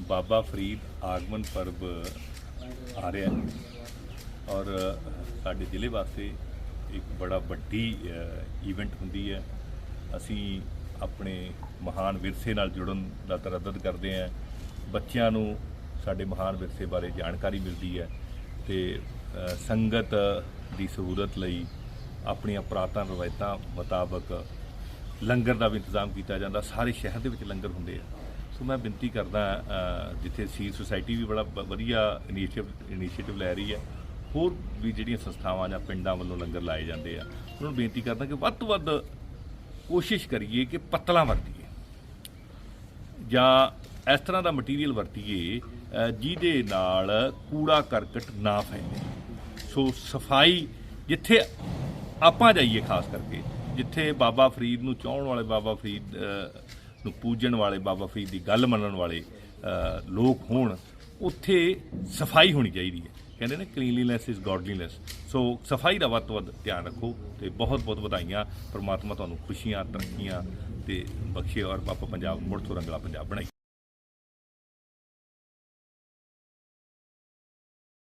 ਬਾਬਾ ਫਰੀਦ ਆਗਮਨ ਪਰਬ ਆ ਰਿਹਾ ਹੈ। ਔਰ ਸਾਡੇ ਜ਼ਿਲ੍ਹੇ ਵਾਸਤੇ ਇੱਕ ਬੜਾ ਵੱਡੀ ਇਵੈਂਟ ਹੁੰਦੀ ਹੈ। ਅਸੀਂ ਆਪਣੇ ਮਹਾਨ ਵਿਰਸੇ ਨਾਲ ਜੁੜਨ ਦਾ ਤਰੱਦਦ ਕਰਦੇ ਹਾਂ। ਬੱਚਿਆਂ ਨੂੰ ਸਾਡੇ ਮਹਾਨ ਵਿਰਸੇ ਬਾਰੇ ਜਾਣਕਾਰੀ ਮਿਲਦੀ ਹੈ ਤੇ ਸੰਗਤ ਦੀ ਸਹੂਲਤ ਲਈ ਆਪਣੀਆਂ ਪ੍ਰਾਤਨ ਰਵਾਇਤਾਂ ਮੁਤਾਬਕ ਲੰਗਰ ਦਾ ਵੀ ਇੰਤਜ਼ਾਮ ਕੀਤਾ ਜਾਂਦਾ। ਸਾਰੇ ਸ਼ਹਿਰ ਦੇ ਵਿੱਚ ਲੰਗਰ ਹੁੰਦੇ ਆ। ਸੋ ਮੈਂ ਬੇਨਤੀ ਕਰਦਾ ਜਿੱਥੇ ਸੀਰ ਸੁਸਾਇਟੀ ਵੀ ਬੜਾ ਵਧੀਆ ਇਨੀਸ਼ੀਏਟਿਵ ਇਨੀਸ਼ੀਏਟਿਵ ਲੈ ਰਹੀ ਹੈ, ਹੋਰ ਵੀ ਜਿਹੜੀਆਂ ਸੰਸਥਾਵਾਂ ਜਾਂ ਪਿੰਡਾਂ ਵੱਲੋਂ ਲੰਗਰ ਲਾਏ ਜਾਂਦੇ ਆ, ਉਹਨਾਂ ਨੂੰ ਬੇਨਤੀ ਕਰਦਾ ਕਿ ਵੱਧ ਤੋਂ ਵੱਧ ਕੋਸ਼ਿਸ਼ ਕਰੀਏ ਕਿ ਪਤਲਾ ਵਰਤੀਏ। ਜਾਂ ਇਸ ਤਰ੍ਹਾਂ ਦਾ ਮਟੀਰੀਅਲ ਵਰਤੀਏ ਜਿਹਦੇ ਨਾਲ ਕੂੜਾ ਕਰਕਟ ਨਾ ਫੈਲੇ। ਸੋ ਸਫ਼ਾਈ ਜਿੱਥੇ ਆਪਾਂ ਜਾਈਏ ਖਾਸ ਕਰਕੇ, ਜਿੱਥੇ ਬਾਬਾ ਫਰੀਦ ਨੂੰ ਚਾਹਣ ਵਾਲੇ ਬਾਬਾ ਫਰੀਦ ਨੂੰ ਪੂਜਣ ਵਾਲੇ ਬਾਬਾ ਫਰੀਦ ਦੀ ਗੱਲ ਮੰਨਣ ਵਾਲੇ ਲੋਕ ਹੋਣ, ਉੱਥੇ ਸਫ਼ਾਈ ਹੋਣੀ ਚਾਹੀਦੀ ਹੈ। ਕਹਿੰਦੇ ਨੇ ਕਲੀਨਲੀਨੈਸ ਇਜ਼ ਗੋਡਲੀਨੈਸ ਸੋ ਸਫ਼ਾਈ ਦਾ ਵੱਧ ਤੋਂ ਵੱਧ ਧਿਆਨ ਰੱਖੋ ਤੇ ਬਹੁਤ ਬਹੁਤ ਵਧਾਈਆਂ। ਪ੍ਰਮਾਤਮਾ ਤੁਹਾਨੂੰ ਖੁਸ਼ੀਆਂ, ਤਰੱਕੀਆਂ ਤੇ ਬਖਸ਼ੇ ਔਰ ਬਾਬਾ ਪੰਜਾਬ ਮੁੜ ਤੋਂ ਰੰਗਲਾ ਪੰਜਾਬ ਬਣਾਈ।